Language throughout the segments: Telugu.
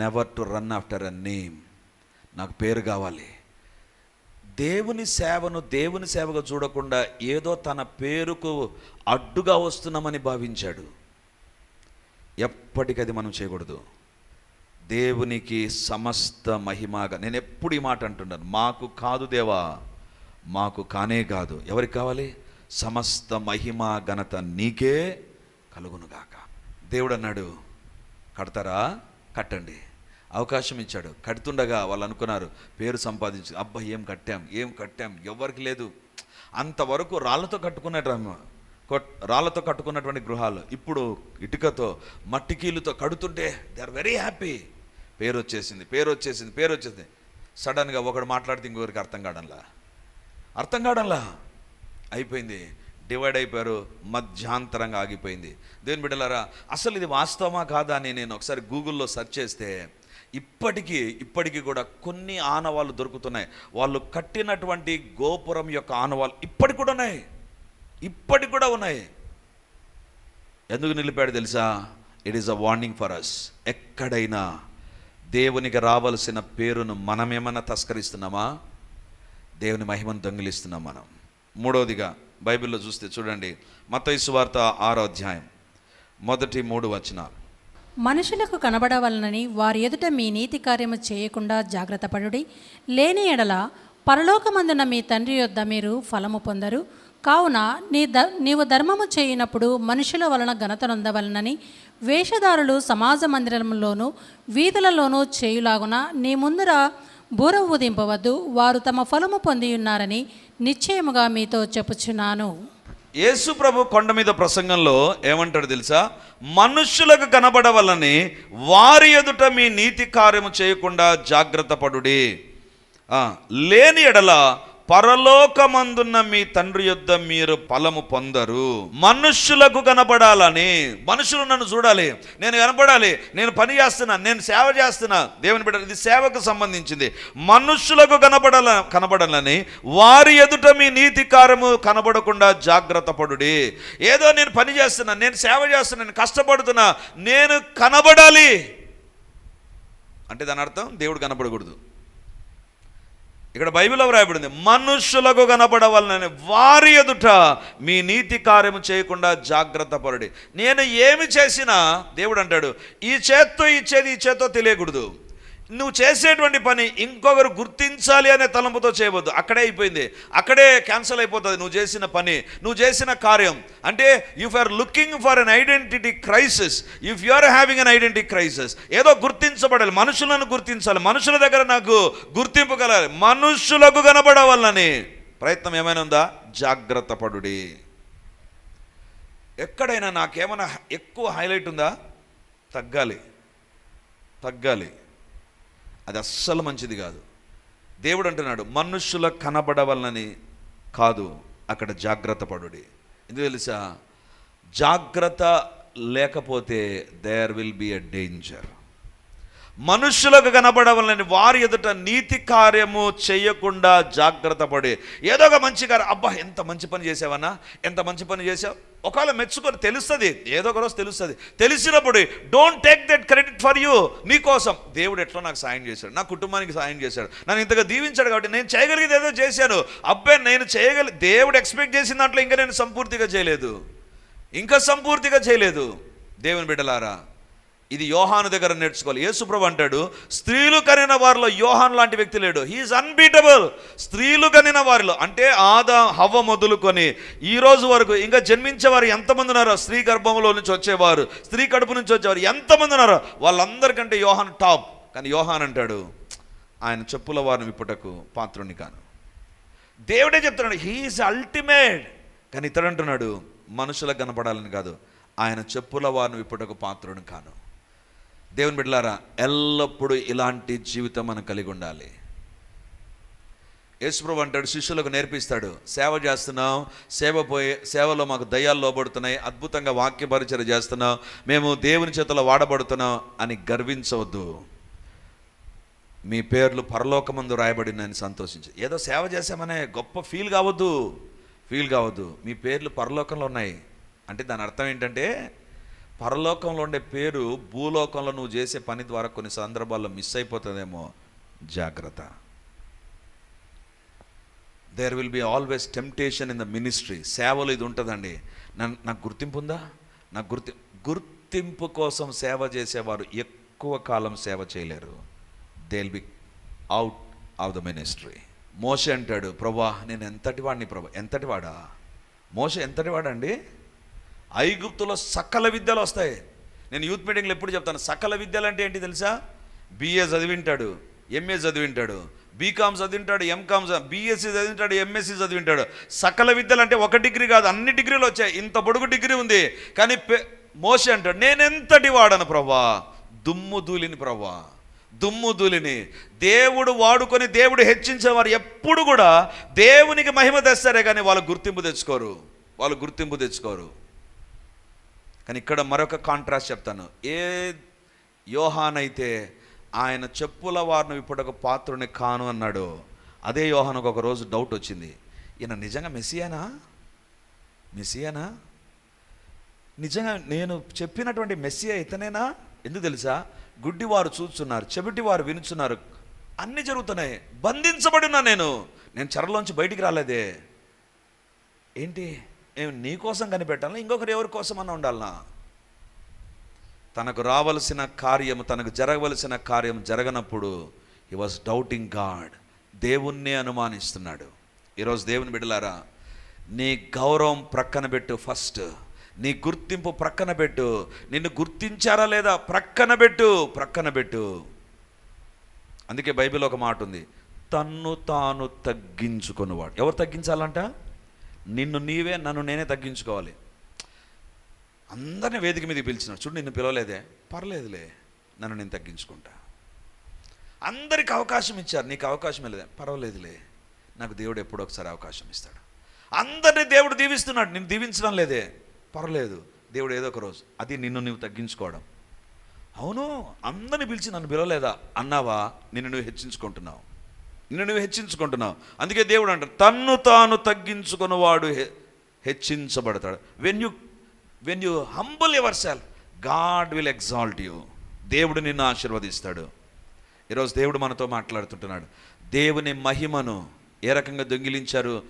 Never to run after a name నాకు పేరు కావాలి. దేవుని సేవను దేవుని సేవగా చూడకుండా ఏదో తన పేరుకు అడ్డుగా వస్తున్నామని భావించాడు. ఎప్పటికది మనం చేయకూడదు. దేవునికి సమస్త మహిమగా నేను ఎప్పుడు ఈ మాట అంటున్నాను మాకు కాదు దేవా మాకు కానే కాదు. ఎవరికి కావాలి? సమస్త మహిమ ఘనత నీకే కలుగునుగాక. దేవుడు అన్నాడు కడతారా? కట్టండి. అవకాశం ఇచ్చాడు. కడుతుండగా వాళ్ళు అనుకున్నారు పేరు సంపాదించు అబ్బా ఏం కట్టాం ఏం కట్టాం ఎవరికి లేదు. అంతవరకు రాళ్ళతో కట్టుకున్నట్టు కొట్- రాళ్ళతో కట్టుకున్నటువంటి గృహాలు. ఇప్పుడు ఇటుకతో మట్టికీలుతో కడుతుంటే దే ఆర్ వెరీ హ్యాపీ పేరు వచ్చేసింది పేరు వచ్చేసింది పేరు వచ్చేసింది. సడన్గా ఒకడు మాట్లాడితే ఇంకొకరికి అర్థం కావడంలా? అర్థం కావడంలా? అయిపోయింది. డివైడ్ అయిపోయారు మధ్యాంతరంగా ఆగిపోయింది. దేని బిడ్డలారా అసలు ఇది వాస్తవమా కాదా అని నేను ఒకసారి గూగుల్లో సెర్చ్ చేస్తే ఇప్పటికీ ఇప్పటికీ కూడా కొన్ని ఆనవాళ్ళు దొరుకుతున్నాయి. వాళ్ళు కట్టినటువంటి గోపురం యొక్క ఆనవాళ్ళు ఇప్పటికి కూడా ఉన్నాయి. ఇప్పటికి కూడా ఉన్నాయి. ఎందుకు నిలిపాడు తెలుసా? It is a warning for us ఎక్కడైనా దేవునికి రావలసిన పేరును మనమేమన్నా తస్కరిస్తున్నామా? దేవుని మహిమను దొంగిలిస్తున్నాం మనం. మూడవదిగా బైబిల్లో చూస్తే చూడండి. మత్తయి వార్త ఆరో అధ్యాయం. మొదటి మూడు వచనాలు. మనుషులకు కనబడవలనని వారి ఎదుట మీ నీతి కార్యము చేయకుండా జాగ్రత్తపడుడి లేని ఎడల పరలోకమందున మీ తండ్రి యొద్ద మీరు ఫలము పొందరు. కావున నీ ద నీవు ధర్మము చేయనప్పుడు మనుషుల వలన ఘనత నొందవలనని వేషధారులు సమాజ మందిరంలోనూ వీధులలోనూ చేయులాగున నీ ముందర బూర ఊదింపవద్దు. వారు తమ ఫలము పొంది ఉన్నారని నిశ్చయముగా మీతో చెప్పుచున్నాను. యేసు ప్రభు కొండ మీద ప్రసంగంలో ఏమంటాడు తెలుసా? మనుష్యులకు కనబడవలని వారి ఎదుట మీ నీతి కార్యము చేయకుండా జాగ్రత్త పడుడి. లేని ఎడల పరలోకమందున్న మీ తండ్రి యొద్ద మీరు ఫలము పొందరు. మనుష్యులకు కనబడాలని మనుషులు నన్ను చూడాలి నేను కనపడాలి నేను పని చేస్తున్నా నేను సేవ చేస్తున్నా. దేవుని బిడ్డ ఇది సేవకు సంబంధించింది. మనుష్యులకు కనపడాల కనబడాలని వారి ఎదుట మీ నీతికారము కనబడకుండా జాగ్రత్త పడుడి. ఏదో నేను పని చేస్తున్నా నేను సేవ చేస్తున్నా నేను కష్టపడుతున్నా నేను కనబడాలి. అంటే దాని అర్థం దేవుడు కనపడకూడదు. ఇక్కడ బైబిల్లో వ్రాయబడింది మనుషులకు కనపడవలనని వారి ఎదుట మీ నీతి కార్యము చేయకుండా జాగ్రత్త పరుడి. నేను ఏమి చేసినా దేవుడు అంటాడు ఈ చేత్తో ఇచ్చేది ఈ చేత్తో తెలియకూడదు. నువ్వు చేసేటువంటి పని ఇంకొకరు గుర్తించాలి అనే తలంపుతో చేయవద్దు. అక్కడే అయిపోయింది. అక్కడే క్యాన్సిల్ అయిపోతుంది. నువ్వు చేసిన పని నువ్వు చేసిన కార్యం. అంటే if are looking for an identity crisis if you are having an identity crisis ఏదో గుర్తించబడాలి. మనుషులను గుర్తించాలి. మనుషుల దగ్గర నాకు గుర్తింపు కలగాలి. మనుషులకు కనబడవాలని ప్రయత్నం ఏమైనా ఉందా? జాగ్రత్త పడుడి. ఎక్కడైనా నాకేమైనా ఎక్కువ హైలైట్ ఉందా? తగ్గాలి. తగ్గాలి. అది అస్సలు మంచిది కాదు. దేవుడు అంటున్నాడు మనుష్యుల కనబడవలనని కాదు అక్కడ జాగ్రత్త పడుడి. ఎందుకు తెలుసా? జాగ్రత్త లేకపోతే there will be a danger మనుష్యులకు కనబడవలని వారి ఎదుట నీతి కార్యము చేయకుండా జాగ్రత్త పడి. ఏదో ఒక మంచి కార్యం అబ్బా ఎంత మంచి పని చేసావన్నా? ఎంత మంచి పని చేసావు? ఒకవేళ మెచ్చుకొని తెలుస్తుంది ఏదో ఒక రోజు తెలుస్తుంది. తెలిసినప్పుడు don't take that credit for you నీకోసం దేవుడు ఎట్లా నాకు సాయం చేశాడు? నా కుటుంబానికి సాయం చేశాడు. నన్ను ఇంతగా దీవించాడు కాబట్టి నేను చేయగలిగేది ఏదో చేశాను. అబ్బాయి నేను చేయగలి దేవుడు ఎక్స్పెక్ట్ చేసిన దాంట్లో ఇంకా నేను సంపూర్తిగా చేయలేదు. ఇంకా సంపూర్తిగా చేయలేదు. దేవుని బిడ్డలారా ఇది యోహాను దగ్గర నేర్చుకోవాలి. యేసుప్రభు అంటాడు స్త్రీలు కనిన వారిలో యోహాన్ లాంటి వ్యక్తి లేడు. హీఈస్ అన్బీటబుల్ స్త్రీలు కనిన వారిలో అంటే ఆదా హవ్వ మొదలుకొని ఈ రోజు వరకు ఇంకా జన్మించేవారు ఎంతమంది ఉన్నారో స్త్రీ గర్భంలో నుంచి వచ్చేవారు స్త్రీ కడుపు నుంచి వచ్చేవారు ఎంతమంది ఉన్నారో వాళ్ళందరికంటే యోహాన్ టాప్. కానీ యోహాన్ అంటాడు ఆయన చెప్పుల వారిని విప్పుటకు పాత్రుని కాను. దేవుడే చెప్తున్నాడు హీఈస్ అల్టిమేట్ కానీ ఇతడు అంటున్నాడు మనుషులకు కనపడాలని కాదు. ఆయన చెప్పుల వారిని విప్పుటకు పాత్రుని కాను. దేవుని బిడ్డలారా ఎల్లప్పుడూ ఇలాంటి జీవితం మనం కలిగి ఉండాలి. యేసుప్రభు అంటాడు శిష్యులకు నేర్పిస్తాడు సేవ చేస్తున్నాం సేవ పోయే సేవలో మాకు దయ్యాలు లోబడుతున్నాయి అద్భుతంగా వాక్యపరిచర చేస్తున్నాం మేము దేవుని చేతిలో వాడబడుతున్నాం అని గర్వించవద్దు. మీ పేర్లు పరలోకమందు రాయబడినని సంతోషించి. ఏదో సేవ చేశామనే గొప్ప ఫీల్ కావద్దు ఫీల్ కావద్దు. మీ పేర్లు పరలోకంలో ఉన్నాయి. అంటే దాని అర్థం ఏంటంటే పరలోకంలో ఉండే పేరు భూలోకంలో నువ్వు చేసే పని ద్వారా కొన్ని సందర్భాల్లో మిస్ అయిపోతుందేమో జాగ్రత్త. There will be always temptation in the ministry సేవలు ఇది ఉంటుందండి. నాకు గుర్తింపు ఉందా? నాకు గుర్తి గుర్తింపు కోసం సేవ చేసేవారు ఎక్కువ కాలం సేవ చేయలేరు. They will be out of the ministry మోస అంటాడు ప్రభా నేను ఎంతటి వాడిని ప్రభా ఎంతటి వాడా? మోస ఎంతటి వాడండి? ఐగుప్తులో సకల విద్యలు వస్తాయి. నేను యూత్ మీటింగ్లో ఎప్పుడు చెప్తాను సకల విద్యలు అంటే ఏంటి తెలుసా? బిఏ చదివింటాడు ఎంఏ చదివింటాడు బీకామ్ చదివింటాడు ఎంకామ్ బీఎస్సీ చదివింటాడు ఎంఎస్సీ చదివింటాడు. సకల విద్యలు అంటే ఒక డిగ్రీ కాదు అన్ని డిగ్రీలు వచ్చాయి. ఇంత పొడుగు డిగ్రీ ఉంది. కానీ పె- అంటాడు నేనెంతటి వాడను ప్రభా దుమ్ము దూలిని ప్రభా దుమ్ము దూలిని దేవుడు వాడుకొని దేవుడు హెచ్చించేవారు ఎప్పుడు కూడా దేవునికి మహిమ తెస్తారే కానీ వాళ్ళు గుర్తింపు తెచ్చుకోరు. వాళ్ళు గుర్తింపు తెచ్చుకోరు. కానీ ఇక్కడ మరొక కాంట్రాస్ట్ చెప్తాను. ఏ యోహాన్ అయితే ఆయన చెప్పుల వారిని ఇప్పుడొక పాత్రుని కాను అన్నాడు అదే యోహానకు ఒక రోజు డౌట్ వచ్చింది. ఈయన నిజంగా మెస్సియానా? మెస్సియానా? నిజంగా నేను చెప్పినటువంటి మెస్సియా ఇతనేనా? ఎందుకు తెలుసా? గుడ్డివారు చూస్తున్నారు చెవిటివారు వినుచున్నారు. అన్నీ జరుగుతున్నాయి. బంధించబడినా నేను. నేను చెరలోంచి బయటికి రాలేదే. ఏంటి? నీ కోసం కనిపెట్టాలా ఇంకొకరు ఎవరి కోసం అన్న ఉండాలనా? తనకు రావలసిన కార్యము తనకు జరగవలసిన కార్యం జరగనప్పుడు హీ వాజ్ డౌటింగ్ గాడ్ దేవుణ్ణే అనుమానిస్తున్నాడు. ఈరోజు దేవుని బిడ్డలారా నీ గౌరవం ప్రక్కన పెట్టు ఫస్ట్ నీ గుర్తింపు ప్రక్కన పెట్టు. నిన్ను గుర్తించారా లేదా? ప్రక్కన పెట్టు ప్రక్కన పెట్టు. అందుకే బైబిల్ ఒక మాట ఉంది. తన్ను తాను తగ్గించుకున్నవాడు. ఎవరు తగ్గించాలంట? నిన్ను నీవే నన్ను నేనే తగ్గించుకోవాలి. అందరిని వేదిక మీదకి పిలిచినాడు. చూడు నిన్ను పిలవలేదే. పర్లేదులే నన్ను నేను తగ్గించుకుంటా. అందరికి అవకాశం ఇచ్చారు. నీకు అవకాశం లేదే పర్వాలేదులే నాకు దేవుడు ఎప్పుడో ఒకసారి అవకాశం ఇస్తాడు. అందరిని దేవుడు దీవిస్తున్నాడు. నేను దీవించడం లేదే. పర్లేదు దేవుడు ఏదో ఒక రోజు అది నిన్ను నువ్వు తగ్గించుకోవడం. అవును అందరిని పిలిచి నన్ను పిలవలేదా? అన్నావా? నిన్ను నువ్వు హెచ్చించుకుంటున్నావు. నిన్ను నువ్వు హెచ్చించుకుంటున్నావు. అందుకే దేవుడు అంటాడు తన్ను తాను తగ్గించుకున్నవాడు హె- హెచ్చించబడతాడు. When you when you humble yourself God will exalt you దేవుడు నిన్ను ఆశీర్వదిస్తాడు. ఈరోజు దేవుడు మనతో మాట్లాడుతుంటున్నాడు. దేవుని మహిమను ఏ రకంగా దొంగిలించారు?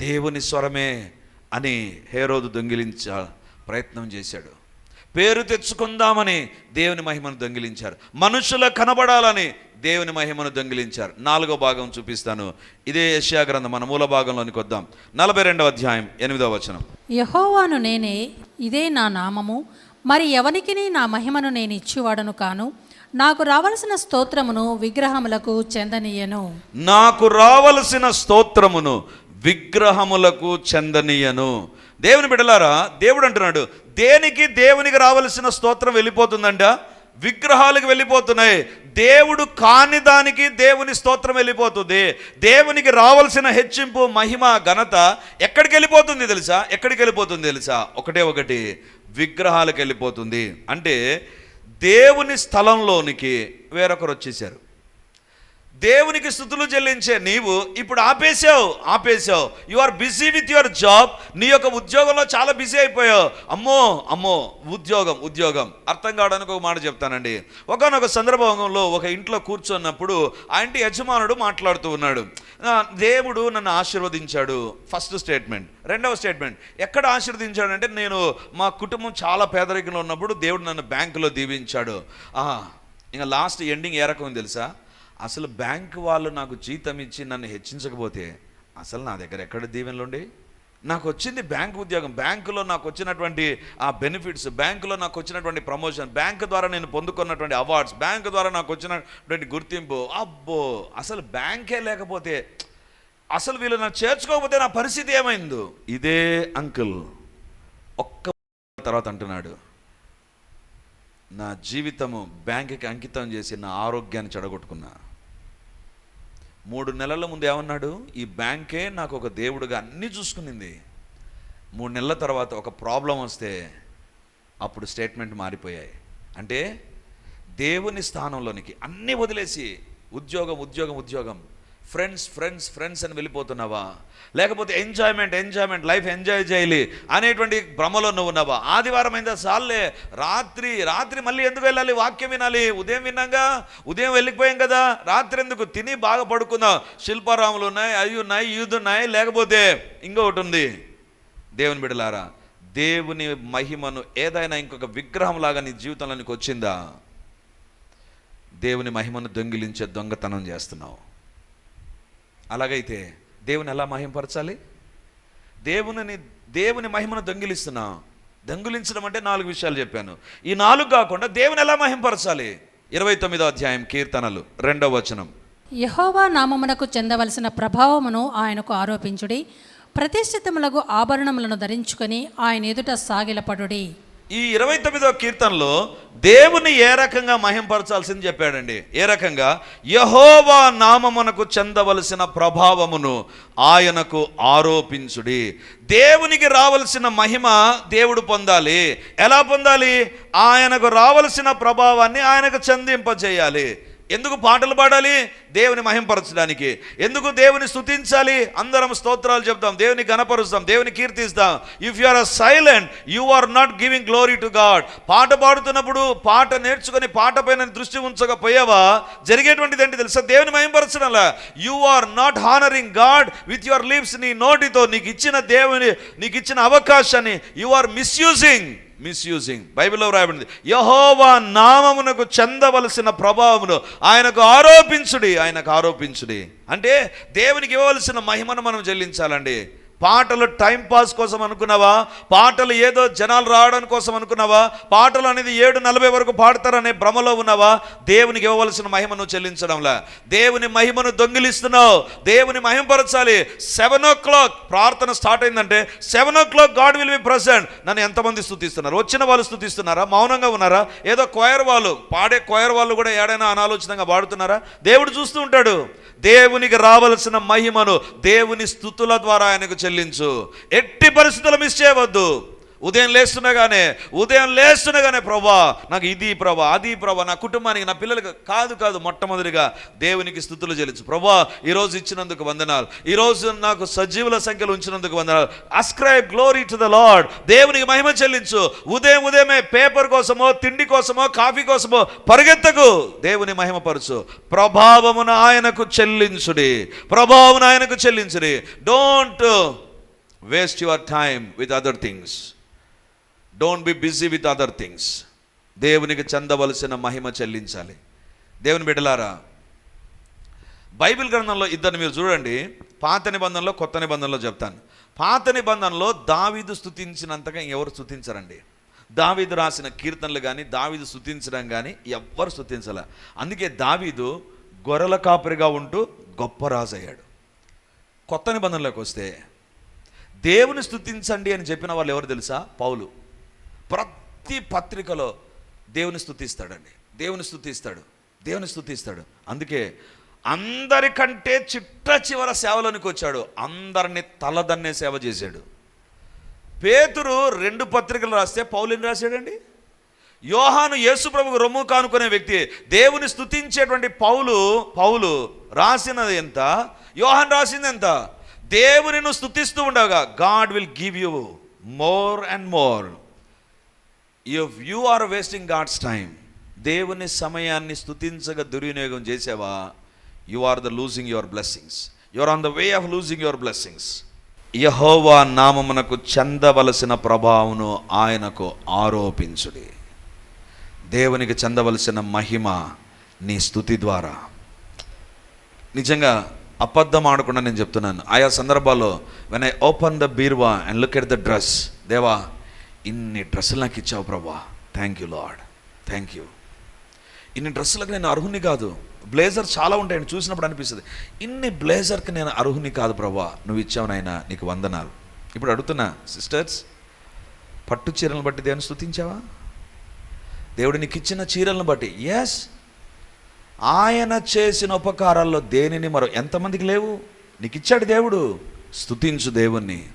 దేవుని స్వరమే అని హేరోదు దొంగిలించ ప్రయత్నం చేశాడు. పేరు తెచ్చుకుందామని దేవుని మహిమను దొంగిలించారు. మనుషుల కనబడాలని దేవుని మహిమను దొంగిలించారు. నాలుగో భాగం చూపిస్తాను. ఇదే యెషయా గ్రంథం. మన మూల భాగంలోనికి వద్దాం. నలభై రెండవ అధ్యాయం ఎనిమిదవ వచనం. యహోవాను నేనే ఇదే నా నామము. మరి ఎవనికిని నా మహిమను నేను ఇచ్చువాడను కాను? నాకు రావలసిన స్తోత్రమును విగ్రహములకు చెందనీయను. నాకు రావలసిన స్తోత్రమును విగ్రహములకు చెందనీయను. దేవుని బిడలారా దేవుడు అంటున్నాడు దేనికి దేవునికి రావలసిన స్తోత్రం వెళ్ళిపోతుందంట? విగ్రహాలకు వెళ్ళిపోతున్నాయి. దేవుడు కాని దానికి దేవుని స్తోత్రం వెళ్ళిపోతుంది. దేవునికి రావాల్సిన హెచ్చింపు మహిమ ఘనత ఎక్కడికి వెళ్ళిపోతుంది తెలుసా? ఎక్కడికి వెళ్ళిపోతుంది తెలుసా? ఒకటే ఒకటి విగ్రహాలకు వెళ్ళిపోతుంది. అంటే దేవుని స్థలంలోనికి వేరొకరు వచ్చేసారు. దేవునికి స్థుతులు చెల్లించే నీవు ఇప్పుడు ఆపేసావు ఆపేసావు you are busy with your job నీ యొక్క ఉద్యోగంలో చాలా బిజీ అయిపోయావు. అమ్మో అమ్మో ఉద్యోగం ఉద్యోగం. అర్థం కావడానికి ఒక మాట చెప్తానండి. ఒకనొక సందర్భంలో ఒక ఇంట్లో కూర్చున్నప్పుడు ఆ ఇంటి యజమానుడు మాట్లాడుతూ ఉన్నాడు. దేవుడు నన్ను ఆశీర్వదించాడు. ఫస్ట్ స్టేట్మెంట్ రెండవ స్టేట్మెంట్ ఎక్కడ ఆశీర్వదించాడంటే నేను మా కుటుంబం చాలా పేదరికంలో ఉన్నప్పుడు దేవుడు నన్ను బ్యాంకులో దీవించాడు. ఇంకా లాస్ట్ ఎండింగ్ ఏ రకం తెలుసా? అసలు బ్యాంక్ వాళ్ళు నాకు జీతం ఇచ్చి నన్ను హెచ్చించకపోతే అసలు నా దగ్గర ఎక్కడ దీవెనలు ఉండి నాకు వచ్చింది బ్యాంక్ ఉద్యోగం. బ్యాంకులో నాకు వచ్చినటువంటి ఆ బెనిఫిట్స్ బ్యాంకులో నాకు వచ్చినటువంటి ప్రమోషన్ బ్యాంక్ ద్వారా నేను పొందుకున్నటువంటి అవార్డ్స్ బ్యాంక్ ద్వారా నాకు వచ్చినటువంటి గుర్తింపు. అబ్బో! అసలు బ్యాంకే లేకపోతే అసలు వీళ్ళు నాకు చేర్చుకోకపోతే నా పరిస్థితి ఏమైందో? ఇదే అంకుల్ ఒక్క తర్వాత అంటున్నాడు. నా జీవితము బ్యాంకుకి అంకితం చేసి నా ఆరోగ్యాన్ని చెడగొట్టుకున్నా. మూడు నెలల ముందు ఏమన్నాడు? ఈ బ్యాంకే నాకు ఒక దేవుడుగా అన్నీ చూసుకునింది. మూడు నెలల తర్వాత ఒక ప్రాబ్లం వస్తే అప్పుడు స్టేట్మెంట్ మారిపోయాయి. అంటే దేవుని స్థానంలోనికి అన్నీ వదిలేసి ఉద్యోగం ఉద్యోగం ఉద్యోగం. ఫ్రెండ్స్ ఫ్రెండ్స్ ఫ్రెండ్స్ అని వెళ్ళిపోతున్నావా? లేకపోతే ఎంజాయ్మెంట్ ఎంజాయ్మెంట్ లైఫ్ ఎంజాయ్ చేయాలి అనేటువంటి భ్రమలో నువ్వు ఉన్నావా? ఆదివారం అయిందా? సాల్లే రాత్రి రాత్రి మళ్ళీ ఎందుకు వెళ్ళాలి? వాక్యం వినాలి. ఉదయం విన్నాగా? ఉదయం వెళ్ళిపోయాం కదా. రాత్రి ఎందుకు? తిని బాగా పడుకుందాం శిల్పారాములు ఉన్నాయి అవి ఉన్నాయి ఇది ఉన్నాయి లేకపోతే ఇంకొకటి ఉంది. దేవుని బిడలారా దేవుని మహిమను ఏదైనా ఇంకొక విగ్రహంలాగా నీ జీవితంలోనికి వచ్చిందా? దేవుని మహిమను దొంగిలించే దొంగతనం చేస్తున్నావు. అలాగైతే దేవుని ఎలా మహింపరచాలి? దేవుని దేవుని మహిమను దొంగిలిస్తున్నావు దొంగిలించడం అంటే నాలుగు విషయాలు చెప్పాను. ఈ నాలుగు కాకుండా దేవుని ఎలా మహింపరచాలి? ఇరవై తొమ్మిదో అధ్యాయం కీర్తనలు రెండవ వచనం. యహోవా నామమునకు చెందవలసిన ప్రభావమును ఆయనకు ఆరోపించుడి. ప్రతిష్ఠితములకు ఆభరణములను ధరించుకొని ఆయన ఎదుట సాగిలపడుడి. ఈ ఇరవై తొమ్మిదో కీర్తనలో దేవుని ఏ రకంగా మహింపరచాల్సింది చెప్పాడండి? ఏ రకంగా? యహోవా నామమునకు చెందవలసిన ప్రభావమును ఆయనకు ఆరోపించుడి. దేవునికి రావలసిన మహిమ దేవుడు పొందాలి. ఎలా పొందాలి? ఆయనకు రావలసిన ప్రభావాన్ని ఆయనకు చెందింపజేయాలి. ఎందుకు పాటలు పాడాలి? దేవుని మహింపరచడానికి. ఎందుకు దేవుని స్థుతించాలి అందరం స్తోత్రాలు చెప్తాం దేవుని గణపరుస్తాం దేవుని కీర్తిస్తాం. If you are silent you are not giving glory to God పాట పాడుతున్నప్పుడు పాట నేర్చుకుని పాట పైన దృష్టి ఉంచకపోయావా? జరిగేటువంటిది ఏంటి తెలుసా? దేవుని మహింపరచడంలా. You are not honouring God with your lips నీ నోటితో నీకు ఇచ్చిన దేవుని నీకు ఇచ్చిన అవకాశాన్ని యు ఆర్ మిస్యూజింగ్ మిస్యూజింగ్ బైబిల్లో వ్రాయబడింది. యహోవా నామమునకు చెందవలసిన ప్రభావమును ఆయనకు ఆరోపించుడి ఆయనకు ఆరోపించుడి. అంటే దేవునికి ఇవ్వవలసిన మహిమను మనం చెల్లించాలండి. పాటలు టైంపాస్ కోసం అనుకున్నావా? పాటలు ఏదో జనాలు రావడం కోసం అనుకున్నావా? పాటలు అనేది ఏడు నలభై వరకు పాడతారనే భ్రమలో ఉన్నావా? దేవునికి ఇవ్వవలసిన మహిమను చెల్లించడంలా. దేవుని మహిమను దొంగిలిస్తున్నావు. దేవుని మహిమపరచాలి సెవెన్ ఓ క్లాక్ ప్రార్థన స్టార్ట్ అయిందంటే seven o'clock God will be present నన్ను ఎంతమంది స్థుతిస్తున్నారు? వచ్చిన వాళ్ళు స్థుతిస్తున్నారా? మౌనంగా ఉన్నారా? ఏదో క్వైర్ వాళ్ళు పాడే క్వైర్ వాళ్ళు కూడా ఏడైనా అనాలోచితంగా పాడుతున్నారా? దేవుడు చూస్తూ ఉంటాడు. దేవునికి రావలసిన మహిమను దేవుని స్థుతుల ద్వారా ఆయనకు చెల్లించు. ఎట్టి పరిస్థితులు మిస్ చేయవద్దు. ఉదయం లేస్తుండగానే ఉదయం లేస్తుండగానే ప్రభా నాకు ఇది ప్రభా అది ప్రభా నా కుటుంబానికి నా పిల్లలకి కాదు కాదు మొట్టమొదటిగా దేవునికి స్థుతులు చెల్లించు. ప్రభా ఈరోజు ఇచ్చినందుకు వందనాలు. ఈరోజు నాకు సజీవుల సంఖ్యలో ఉంచినందుకు వందనాలు. Ascribe glory to the Lord దేవునికి మహిమ చెల్లించు. ఉదయం ఉదయమే పేపర్ కోసమో తిండి కోసమో కాఫీ కోసమో పరిగెత్తకు దేవుని మహిమపరచు. ప్రభావమున ఆయనకు చెల్లించుడి. ప్రభావమున ఆయనకు చెల్లించుడి. Don't waste your time with other things don't be busy with other things దేవునికి చెందవలసిన మహిమ చెల్లించాలి. దేవుని బిడ్డలారా బైబిల్ గ్రంథంలో ఇద్దరిని మీరు చూడండి. పాత నిబంధనలో కొత్త నిబంధనలో చెప్తాను. పాత నిబంధనలో దావీదు స్థుతించినంతగా ఎవరు స్థుతించరండి దావీదు రాసిన కీర్తనలు కానీ దావీదు స్థుతించడం కానీ ఎవ్వరు స్తుతించలే. అందుకే దావీదు గొర్రెల కాపరిగా ఉంటూ గొప్ప రాజు అయ్యాడు కొత్త నిబంధనలోకి వస్తే దేవుని స్థుతించండి అని చెప్పిన వాళ్ళు ఎవరు తెలుసా? పౌలు. ప్రతి పత్రికలో దేవుని స్థుతిస్తాడండి. దేవుని స్థుతిస్తాడు. దేవుని స్థుతిస్తాడు. అందుకే అందరికంటే చిట్ట చివర సేవలోనికి వచ్చాడు. అందరిని తలదన్నే సేవ చేశాడు. పేతురు రెండు పత్రికలు రాస్తే పౌలిని రాశాడండి? యోహాను యేసుప్రభుకు రొమ్ము కానుకునే వ్యక్తి. దేవుని స్థుతించేటువంటి పౌలు పౌలు రాసినది ఎంత? యోహాన్ రాసింది ఎంత? దేవుని స్థుతిస్తూ ఉండగా God will give you more and more. If you are wasting God's time దేవుని సమయాన్ని స్థుతించగా దుర్వినియోగం చేసావా? You are the losing your blessings you are on the way of losing your blessings యహోవా నామమునకు చెందవలసిన ప్రభావమును ఆయనకు ఆరోపించుడి. దేవునికి చెందవలసిన మహిమ నీ స్థుతి ద్వారా. నిజంగా అబద్ధం ఆడకుండా నేను చెప్తున్నాను. ఆయా సందర్భాల్లో when I open the బీర్వా and look at the dress దేవా ఇన్ని డ్రెస్సులు నాకు ఇచ్చావు ప్రభా. Thank you Lord thank you ఇన్ని డ్రెస్సులకు నేను అర్హుని కాదు. బ్లేజర్ చాలా ఉంటాయండి చూసినప్పుడు అనిపిస్తుంది. ఇన్ని బ్లేజర్కి నేను అర్హుని కాదు ప్రభా. నువ్వు ఇచ్చావు నాయన నీకు వందనాలు. ఇప్పుడు అడుగుతున్నా సిస్టర్స్ పట్టు చీరలను బట్టి దేవుని స్తుతించావా? దేవుడు నీకు ఇచ్చిన చీరలను బట్టి. ఎస్ ఆయన చేసిన ఉపకారాల్లో దేనిని మరో ఎంతమందికి లేవు? నీకు ఇచ్చాడు దేవుడు. స్తుతించు దేవుణ్ణి.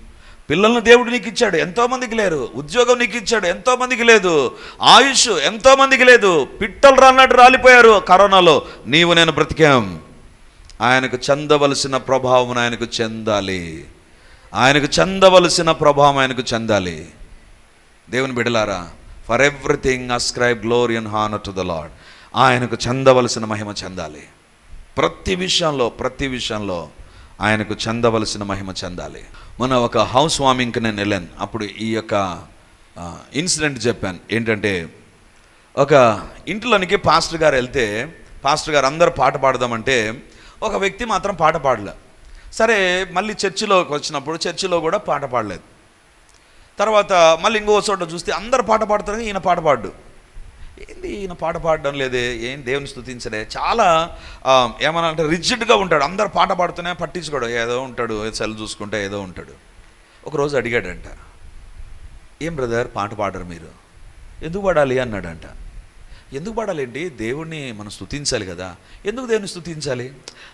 పిల్లలను దేవుడు నీకు ఇచ్చాడు. ఎంతోమందికి లేరు. ఉద్యోగం నీకు ఇచ్చాడు. ఎంతోమందికి లేదు. ఆయుష్ ఎంతోమందికి లేదు. పిట్టలు రాన్నట్టు రాలిపోయారు కరోనాలో. నీవు నేను బ్రతికాం. ఆయనకు చెందవలసిన ప్రభావం ఆయనకు చెందాలి. ఆయనకు చెందవలసిన ప్రభావం ఆయనకు చెందాలి. దేవుని బిడలారా for everything ascribe glory and honour to the Lord ఆయనకు చెందవలసిన మహిమ చెందాలి. ప్రతి విషయంలో ప్రతి విషయంలో ఆయనకు చెందవలసిన మహిమ చెందాలి. మన ఒక హౌస్ వార్మింగ్కి నేను వెళ్ళాను. అప్పుడు ఈ యొక్క ఇన్సిడెంట్ చెప్పాను. ఏంటంటే ఒక ఇంట్లోనికి పాస్టర్ గారు వెళ్తే పాస్టర్ గారు అందరూ పాట పాడదామంటే ఒక వ్యక్తి మాత్రం పాట పాడలే. సరే మళ్ళీ చర్చిలోకి వచ్చినప్పుడు చర్చిలో కూడా పాట పాడలేదు. తర్వాత మళ్ళీ ఇంకో చోట చూస్తే అందరు పాట పాడతారు ఈయన పాట పాడు. ఏంది ఈయన పాట పాడడం లేదే? ఏం దేవుని స్థుతించలే చాలా ఏమన్నా అంటే రిజిడ్గా ఉంటాడు. అందరు పాట పాడుతూనే పట్టించుకోడు. ఏదో ఉంటాడు సెల్ చూసుకుంటే ఏదో ఉంటాడు. ఒకరోజు అడిగాడంట ఏం బ్రదర్ పాట పాడరు మీరు? ఎందుకు పాడాలి? అన్నాడంట. ఎందుకు పాడాలేంటి? దేవుడిని మనం స్థుతించాలి కదా. ఎందుకు దేవుని స్థుతించాలి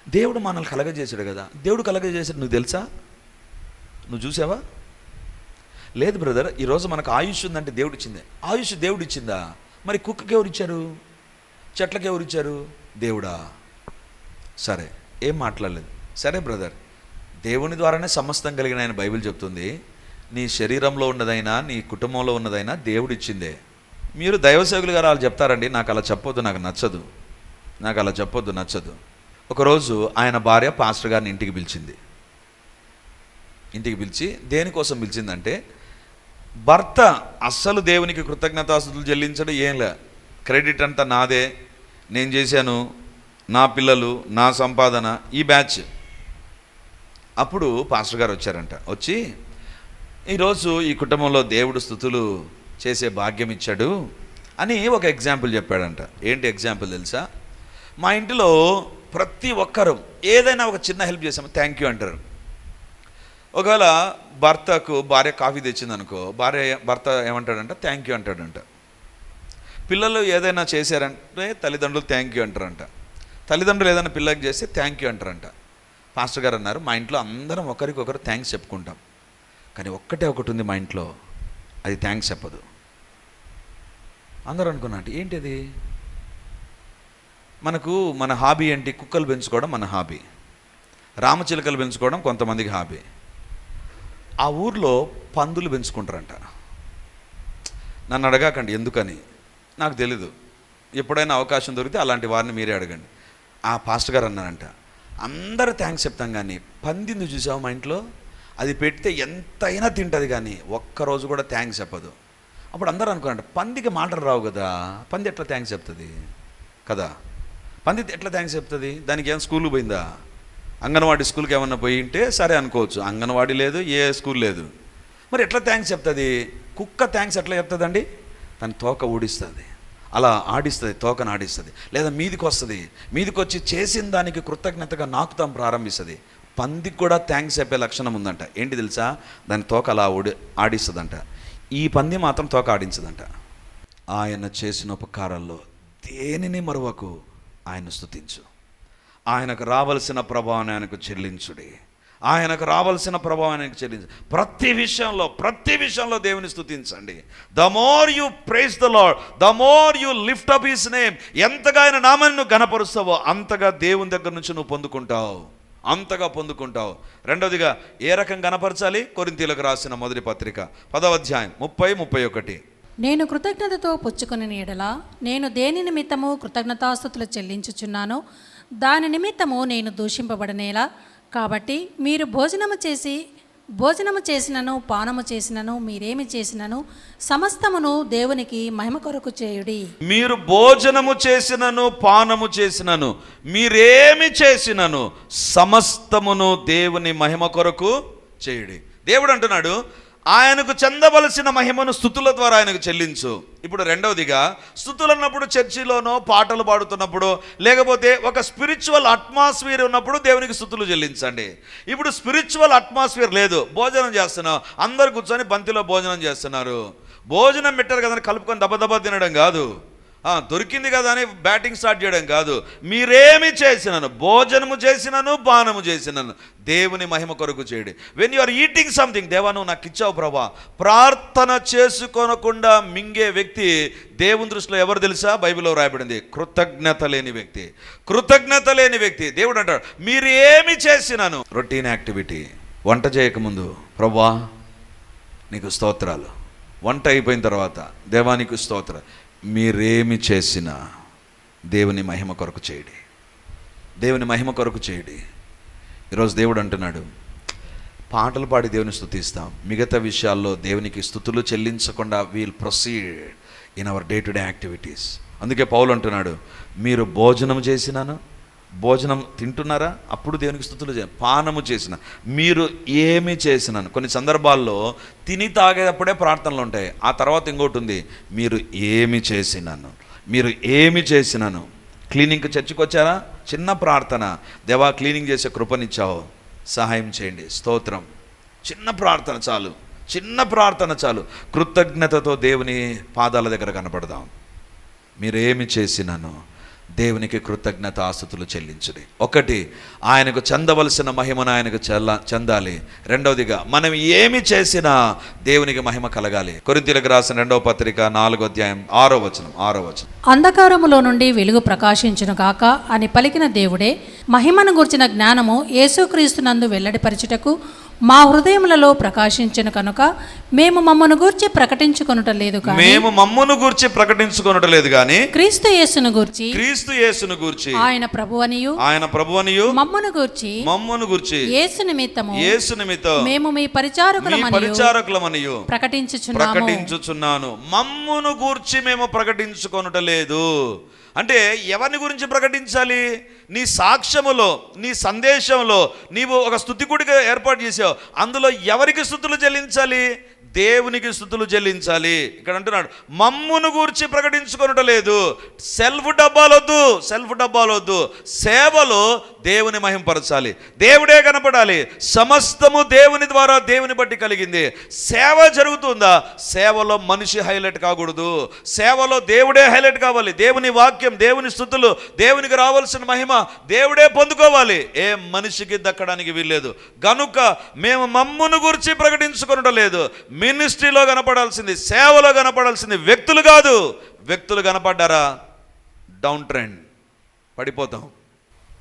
దేవుడు మనల్ని కలగజేశాడు కదా. దేవుడు కలగజేశాడు నువ్వు తెలుసా? నువ్వు చూసావా? లేదు బ్రదర్ ఈరోజు మనకు ఆయుష్ ఉందంటే దేవుడిచ్చిందే. ఆయుష్ దేవుడు ఇచ్చిందా మరి కుక్కకి ఎవరు ఇచ్చారు? చెట్లకి ఎవరు ఇచ్చారు? దేవుడా. సరే ఏం మాట్లాడలేదు. సరే బ్రదర్. దేవుని ద్వారానే సమస్తం కలిగిన ఆయన బైబిల్ చెప్తుంది. నీ శరీరంలో ఉన్నదైనా నీ కుటుంబంలో ఉన్నదైనా దేవుడు ఇచ్చిందే. మీరు దైవసేవకులు గారు వాళ్ళు చెప్తారండి నాకు అలా చెప్పొద్దు నాకు నచ్చదు. నాకు అలా చెప్పొద్దు నచ్చదు. ఒకరోజు ఆయన భార్య పాస్టర్ గారిని ఇంటికి పిలిచింది. ఇంటికి పిలిచి దేనికోసం పిలిచిందంటే భర్త అస్సలు దేవునికి కృతజ్ఞతాస్తుతులు చెల్లించడం ఏం లే. క్రెడిట్ అంతా నాదే. నేను చేశాను. నా పిల్లలు నా సంపాదన ఈ బ్యాచ్. అప్పుడు పాస్టర్ గారు వచ్చారంట. వచ్చి ఈరోజు ఈ కుటుంబంలో దేవుడు స్థుతులు చేసే భాగ్యం ఇచ్చాడు అని ఒక ఎగ్జాంపుల్ చెప్పాడంట. ఏంటి ఎగ్జాంపుల్ తెలుసా? మా ఇంటిలో ప్రతి ఒక్కరూ ఏదైనా ఒక చిన్న హెల్ప్ చేసాము థ్యాంక్ యూ అంటారు. ఒకవేళ భర్తకు భార్య కాఫీ తెచ్చిందనుకో భార్య భర్త ఏమంటాడంట? Thank you అంటాడంట. పిల్లలు ఏదైనా చేశారంటే తల్లిదండ్రులు థ్యాంక్ యూ అంటారంట. తల్లిదండ్రులు ఏదైనా పిల్లకి చేస్తే థ్యాంక్ యూ అంటారంట. పాస్టర్ గారు అన్నారు మా ఇంట్లో అందరం ఒకరికొకరు థ్యాంక్స్ చెప్పుకుంటాం. కానీ ఒక్కటే ఒకటి ఉంది మా ఇంట్లో అది థ్యాంక్స్ చెప్పదు. అందరూ అనుకున్నట్టు ఏంటిది? మనకు మన హాబీ ఏంటి? కుక్కలు పెంచుకోవడం మన హాబీ. రామచిలుకలు పెంచుకోవడం కొంతమందికి హాబీ. ఆ ఊర్లో పందులు పెంచుకుంటారంట. నన్ను అడగకండి ఎందుకని? నాకు తెలీదు. ఎప్పుడైనా అవకాశం దొరికితే అలాంటి వారిని మీరే అడగండి. ఆ పాస్టర్ గారు అన్నారంట అందరూ థ్యాంక్స్ చెప్తాం కానీ పందింది చూసావు మా ఇంట్లో? అది పెడితే ఎంతైనా తింటుంది కానీ ఒక్కరోజు కూడా థ్యాంక్స్ చెప్పదు. అప్పుడు అందరూ అనుకున్నారంట పందికి మాటలు రావు కదా పంది ఎట్లా థ్యాంక్స్ చెప్తుంది? కదా పంది ఎట్లా థ్యాంక్స్ చెప్తుంది? దానికి ఏం స్కూల్ పోయిందా? అంగన్వాడీ స్కూల్కి ఏమన్నా పోయి ఉంటే సరే అనుకోవచ్చు. అంగన్వాడీ లేదు ఏ స్కూల్ లేదు. మరి ఎట్లా థ్యాంక్స్ చెప్తుంది? కుక్క థ్యాంక్స్ ఎట్లా చెప్తుందండి? దాని తోక ఊడిస్తుంది. అలా ఆడిస్తుంది తోకను ఆడిస్తుంది. లేదా మీదికి వస్తుంది. మీదికి వచ్చి చేసిన దానికి కృతజ్ఞతగా నాకుతాం ప్రారంభిస్తుంది. పందికి కూడా థ్యాంక్స్ చెప్పే లక్షణం ఉందంట. ఏంటి తెలుసా? దాని తోక అలా ఊడి ఆడిస్తుందంట. ఈ పంది మాత్రం తోక ఆడించదంట. ఆయన చేసిన ఉపకారాల్లో దేనిని మరువకు? ఆయన స్థుతించు ఆయనకు రావలసిన ప్రభావాన్ని ఆయనకు చెల్లించుడి. ఆయనకు రావలసిన ప్రభావం ఆయనకు చెల్లించు. ప్రతి విషయంలో ప్రతి విషయంలో దేవుని స్థుతించండి the more you praise the Lord the more you lift up his name ఎంతగా ఆయన నామాన్ని నువ్వు గణపరుస్తావో అంతగా దేవుని దగ్గర నుంచి నువ్వు పొందుకుంటావు. అంతగా పొందుకుంటావు. రెండవదిగా ఏ రకం గణపరచాలి కొరింతీలకు రాసిన మొదటి పత్రిక. పదవ అధ్యాయం ముప్పై ముప్పై ఒకటి. నేను కృతజ్ఞతతో పుచ్చుకుని ఎడల నేను దేని నిమిత్తము కృతజ్ఞతాస్థుతులు చెల్లించుచున్నానో దాని నిమిత్తము నేను దూషింపబడనేలా. కాబట్టి మీరు భోజనము చేసి భోజనము చేసినను పానము చేసినను మీరేమి చేసినను సమస్తమును దేవునికి మహిమ కొరకు చేయుడి. మీరు భోజనము చేసినను పానము చేసినను మీరేమి చేసినను సమస్తమును దేవుని మహిమ కొరకు చేయుడి. దేవుడు అంటున్నాడు ఆయనకు చెందవలసిన మహిమను స్థుతుల ద్వారా ఆయనకు చెల్లించు. ఇప్పుడు రెండవదిగా స్థుతులు అన్నప్పుడు చర్చిలోనో పాటలు పాడుతున్నప్పుడు లేకపోతే ఒక స్పిరిచువల్ అట్మాస్ఫియర్ ఉన్నప్పుడు దేవునికి స్థుతులు చెల్లించండి. ఇప్పుడు స్పిరిచువల్ అట్మాస్ఫియర్ లేదు. భోజనం చేస్తున్నాం అందరు కూర్చొని బంతిలో భోజనం చేస్తున్నారు. భోజనం పెట్టారు కదా కలుపుకొని దెబ్బ దెబ్బ తినడం కాదు. దొరికింది కదా అని బ్యాటింగ్ స్టార్ట్ చేయడం కాదు. మీరేమి చేసినను భోజనము చేసినను పానము చేసినను దేవుని మహిమ కొరకు చేయడి. When you are eating something దేవా నువ్వు నాకు ఇచ్చావు ప్రభా. ప్రార్థన చేసుకోనకుండా మింగే వ్యక్తి దేవుని దృష్టిలో ఎవరు తెలుసా? బైబిల్లో రాయబడింది కృతజ్ఞత లేని వ్యక్తి. కృతజ్ఞత లేని వ్యక్తి. దేవుడు అంటాడు మీరు ఏమి చేసినాను? రొటీన్ యాక్టివిటీ వంట చేయకముందు ప్రభా నీకు స్తోత్రాలు. వంట అయిపోయిన తర్వాత దేవానికి స్తోత్రాలు మీరేమి చేసినా దేవుని మహిమ కొరకు చేయడి. దేవుని మహిమ కొరకు చేయడి. ఈరోజు దేవుడు అంటున్నాడు పాటలు పాడి దేవుని స్థుతిస్తాం. మిగతా విషయాల్లో దేవునికి స్థుతులు చెల్లించకుండా we'll proceed in our day to day activities అందుకే పౌలు అంటున్నాడు మీరు భోజనం చేసినాను? భోజనం తింటున్నారా? అప్పుడు దేవునికి స్థుతులు చే పానము చేసిన. మీరు ఏమి చేసినాను కొన్ని సందర్భాల్లో తిని తాగేటప్పుడే ప్రార్థనలు ఉంటాయి. ఆ తర్వాత ఇంకోటి ఉంది మీరు ఏమి చేసినాను? మీరు ఏమి చేసినాను? క్లీనింగ్ చర్చికి వచ్చారా చిన్న ప్రార్థన. దేవా క్లీనింగ్ చేసే కృపనిచ్చావు. సహాయం చేయండి. స్తోత్రం. చిన్న ప్రార్థన చాలు. చిన్న ప్రార్థన చాలు. కృతజ్ఞతతో దేవుని పాదాల దగ్గర కనపడదాం. మీరేమి చేసినాను? దేవునికి కృతజ్ఞత ఆస్తుతులు చెల్లించుడి. ఒకటి ఆయనకు చెందవలసిన మహిమను ఆయనకు చెల్ల చెందాలి. రెండవదిగా మనం ఏమి చేసినా దేవునికి మహిమ కలగాలి. కొరింతీలకు రాసిన రెండవ పత్రిక నాలుగో అధ్యాయం ఆరో వచనం ఆరో వచనం. అంధకారములో నుండి వెలుగు ప్రకాశించును గాక అని పలికిన దేవుడే మహిమను గుర్చిన జ్ఞానము యేసుక్రీస్తునందు వెల్లడిపరచుటకు మా హృదయములలో ప్రకాశించును కనుక మేము మమ్మను గూర్చి ప్రకటించుకొనుట లేదు కానీ మేము మమ్మును గూర్చి ప్రకటించుకొనటం లేదు కానీ క్రీస్తు యేసును గూర్చి క్రీస్తు యేసును గూర్చి ఆయన ప్రభువనియు ఆయన ప్రభువనియు మమ్మను గూర్చి మమ్మును గూర్చి యేసు నిమిత్తము యేసు నిమిత్తం మేము మీ మీ పరిచారకులమనియు పరిచారకులమనియు ప్రకటించుచున్నాము. ప్రకటించుచున్నాను. మమ్మును గూర్చి మేము ప్రకటించుకొనుట లేదు. అంటే ఎవరిని గురించి ప్రకటించాలి? నీ సాక్ష్యములో నీ సందేశంలో నీవు ఒక స్థుతికుడిగా ఏర్పాటు చేసావు. అందులో ఎవరికి స్థుతులు చెల్లించాలి? దేవునికి స్థుతులు చెల్లించాలి. ఇక్కడ అంటున్నాడు మమ్మును గూర్చి ప్రకటించుకొనుట లేదు. సెల్ఫ్ డబ్బాలొద్దు సెల్ఫ్ డబ్బాలొద్దు. సేవలో దేవుని మహింపరచాలి. దేవుడే కనపడాలి. సమస్తము దేవుని ద్వారా దేవుని బట్టి కలిగింది. సేవ జరుగుతుందా? సేవలో మనిషి హైలైట్ కాకూడదు. సేవలో దేవుడే హైలైట్ కావాలి. దేవుని వాక్యం దేవుని స్థుతులు దేవునికి రావాల్సిన మహిమ దేవుడే పొందుకోవాలి. ఏ మనిషికి దక్కడానికి వీల్లేదు. గనుక మేము మమ్మును గురించి ప్రకటించుకొనడం లేదు. మినిస్ట్రీలో కనపడాల్సింది సేవలో కనపడాల్సింది వ్యక్తులు కాదు. వ్యక్తులు కనపడ్డారా? Down trend. పడిపోతాం.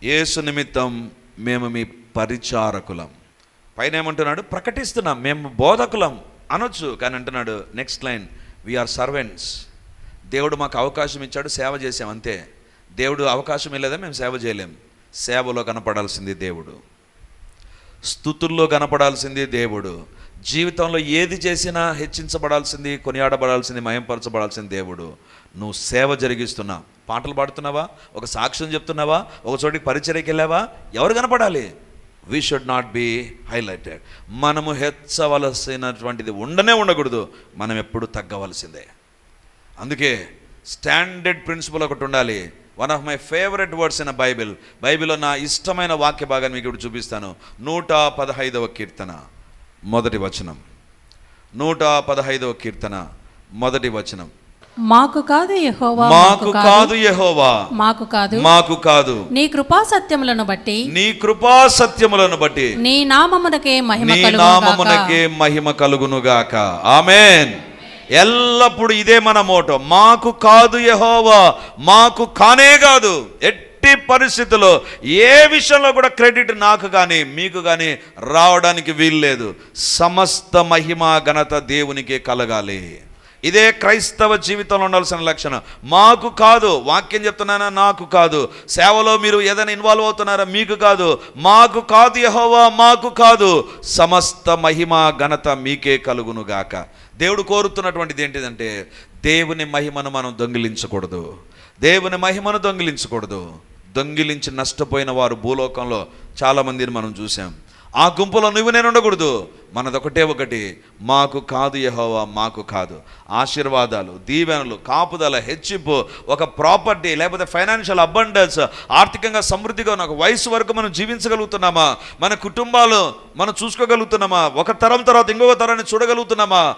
యేసు నిమిత్తం మేము మీ పరిచారకులం. పైన ఏమంటున్నాడు ప్రకటిస్తున్నాం. మేము బోధకులం. అనొచ్చు కానీ అంటున్నాడు నెక్స్ట్ లైన్ వీఆర్ సర్వెంట్స్ దేవుడు మాకు అవకాశం ఇచ్చాడు సేవ చేసాం అంతే. దేవుడు అవకాశం ఇవ్వలేదా? మేము సేవ చేయలేం. సేవలో కనపడాల్సింది దేవుడు. స్థుతుల్లో కనపడాల్సింది దేవుడు. జీవితంలో ఏది చేసినా హెచ్చించబడాల్సింది కొనియాడబడాల్సింది మయంపరచబడాల్సింది దేవుడు. నువ్వు సేవ జరిగిస్తున్నా. పాటలు పాడుతున్నావా? ఒక సాక్ష్యం చెప్తున్నావా? ఒక చోటికి పరిచర్యకి వెళ్ళావా? ఎవరు కనపడాలి? We should not be highlighted మనము హెచ్చవలసినటువంటిది ఉండనే ఉండకూడదు. మనం ఎప్పుడు తగ్గవలసిందే. అందుకే స్టాండర్డ్ ప్రిన్సిపల్ ఒకటి ఉండాలి. One of my favourite words in Bible బైబిల్లో నా ఇష్టమైన వాక్య భాగాన్ని మీకు ఇప్పుడు చూపిస్తాను. నూట పదహైదవ కీర్తన. మొదటి వచనం. నూట పదహైదవ కీర్తన మొదటి వచనం. మాకు కాదు యెహోవా మాకు కాదు. యెహోవా. మాకు కాదు. మాకు కాదు. నీ కృపా సత్యములను బట్టి నీ కృపా సత్యములను బట్టి నీ నామమునకే మహిమ నీ కలుగును గాక. నామమునకే మహిమ కలుగునుగాక. ఆమెన్. ఎల్లప్పుడు ఇదే మన మోటో. మాకు కాదు యహోవా మాకు కానే కాదు. ఎట్టి పరిస్థితుల్లో ఏ విషయంలో కూడా క్రెడిట్ నాకు కానీ మీకు కానీ రావడానికి వీల్లేదు. సమస్త మహిమ ఘనత దేవునికే కలగాలి. ఇదే క్రైస్తవ జీవితంలో ఉండాల్సిన లక్షణం. మాకు కాదు వాక్యం చెప్తున్నానా? నాకు కాదు. సేవలో మీరు ఏదైనా ఇన్వాల్వ్ అవుతున్నారా? మీకు కాదు. మాకు కాదు యహోవా మాకు కాదు. సమస్త మహిమ ఘనత మీకే కలుగును గాక. దేవుడు కోరుతున్నటువంటిది ఏంటిదంటే దేవుని మహిమను మనం దొంగిలించకూడదు. దేవుని మహిమను దొంగిలించకూడదు. దొంగిలించి నష్టపోయిన వారు భూలోకంలో చాలామందిని మనం చూసాం ఆ గుంపులో నువ్వు నేను ఉండకూడదు. మనదొకటే ఒకటి. మాకు కాదు యహోవా మాకు కాదు. ఆశీర్వాదాలు దీవెనలు కాపుదల హెచ్చింపు ఒక ప్రాపర్టీ లేకపోతే ఫైనాన్షియల్ అబండెన్స్ ఆర్థికంగా సమృద్ధిగా ఉన్న ఒక వయసు వరకు మనం జీవించగలుగుతున్నామా? మన కుటుంబాలు మనం చూసుకోగలుగుతున్నామా? ఒక తరం తర్వాత ఇంకొక తరాన్ని చూడగలుగుతున్నామా?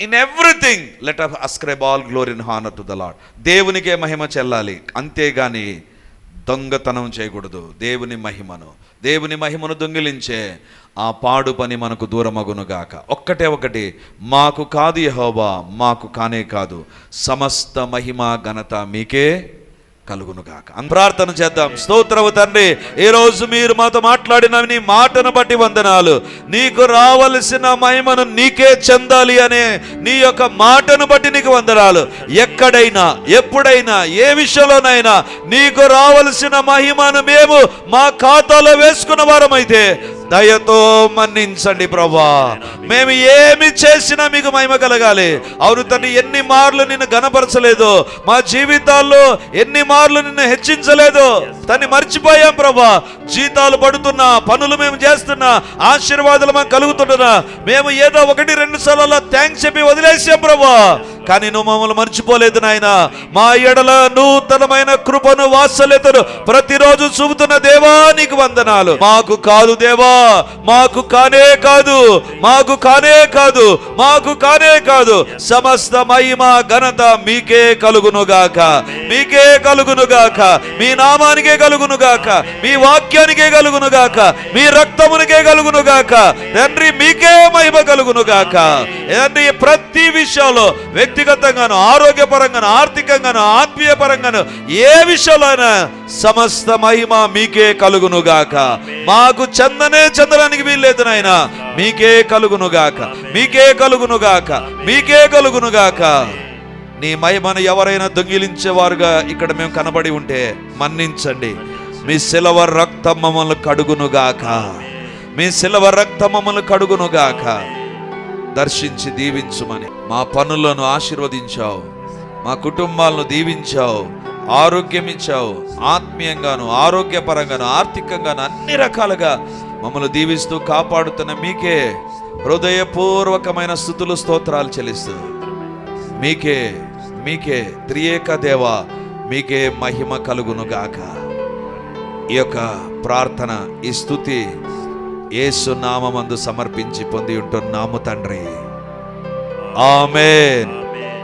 In everything let ascribe all glory in honour to the Lord దేవునికే మహిమ చెల్లాలి. అంతేగాని దొంగతనం చేయకూడదు. దేవుని మహిమను. దేవుని మహిమను దొంగిలించే ఆ పాడు పని మనకు దూరమగునుగాక ఒక్కటే ఒకటి మాకు కాదు యెహోవా మాకు కానే కాదు. సమస్త మహిమ ఘనత మీకే. కలుగునుగాక. అని ప్రార్థన చేద్దాం. స్తోత్రము తండ్రి ఈ రోజు మీరు మాతో మాట్లాడిన నీ మాటను బట్టి వందనాలు. నీకు రావలసిన మహిమను నీకే చెందాలి అనే నీ యొక్క మాటను బట్టి నీకు వందనాలు. ఎక్కడైనా ఎప్పుడైనా ఏ విషయంలోనైనా నీకు రావలసిన మహిమను మేము మా ఖాతాలో వేసుకున్న వారమైతే దయతో మన్నించండి ప్రభా. మేము ఏమి చేసినా మీకు మహిమ కలగాలి. అవును తండ్రి ఎన్ని మార్లు నిన్ను గనపరచలేదు మా జీవితాల్లో ఎన్ని మార్లు నిన్ను హెచ్చించలేదు. తన్ని మర్చిపోయాం ప్రభా. జీతాలు పడుతున్నా పనులు మేము చేస్తున్నా ఆశీర్వాదాలు మాకు కలుగుతుంటున్నా మేము ఏదో ఒకటి రెండు సార్లు థ్యాంక్స్ చెప్పి వదిలేసాం ప్రభా. కానీ నువ్వు మమ్మల్ని మర్చిపోలేదు నాయన. మా ఎడల నూతనమైన కృపను వాత్సల్యతను ప్రతిరోజు చూపుతున్న దేవా నీకు వందనాలు. మాకు కాదు దేవా మాకు కానే కాదు మాకు కానే కాదు మాకు కానే కాదు. సమస్త మహిమ ఘనత మీకే కలుగునుగాక. మీకే కలుగునుగాక. మీ నామానికే కలుగునుగాక. మీ వాక్యానికే కలుగునుగాక. మీ రక్తమునికే కలుగునుగాక. తండ్రి మీకే మహిమ కలుగునుగాక. తండ్రి ప్రతి విషయంలో వ్యక్తిగతంగాను ఆరోగ్యపరంగాను ఆర్థికంగాను ఆత్మీయ పరంగాను ఏ విషయంలో అయినా సమస్త మహిమ మీకే కలుగునుగాక. మాకు చందనే చందడానికి వీల్లేదు నాయన. మీకే కలుగునుగాక. మీకే కలుగునుగాక. మీకే కలుగునుగాక. నీ మహిమను ఎవరైనా దొంగిలించేవారుగా ఇక్కడ మేము కనబడి ఉంటే మన్నించండి. మీ శిలవ రక్తం మమ్మల్ని కడుగునుగాక. మీ శిలవ రక్తం మమ్మల్ని కడుగునుగాక. దర్శించి దీవించుమని. మా పనులను ఆశీర్వదించావు. మా కుటుంబాలను దీవించావు. ఆరోగ్యం ఇచ్చావు. ఆత్మీయంగాను ఆరోగ్యపరంగాను ఆర్థికంగాను అన్ని రకాలుగా మమ్మల్ని దీవిస్తూ కాపాడుతున్న మీకే హృదయపూర్వకమైన స్థుతులు స్తోత్రాలు చెల్లిస్తూ. మీకే మీకే త్రియేక దేవ మీకే మహిమ కలుగునుగాక ఈ యొక్క ప్రార్థన ఈ స్థుతి ఏసునామందు సమర్పించి పొంది ఉంటున్నాము తండ్రి. ఆమేన్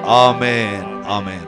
ఆమేన్ ఆమేన్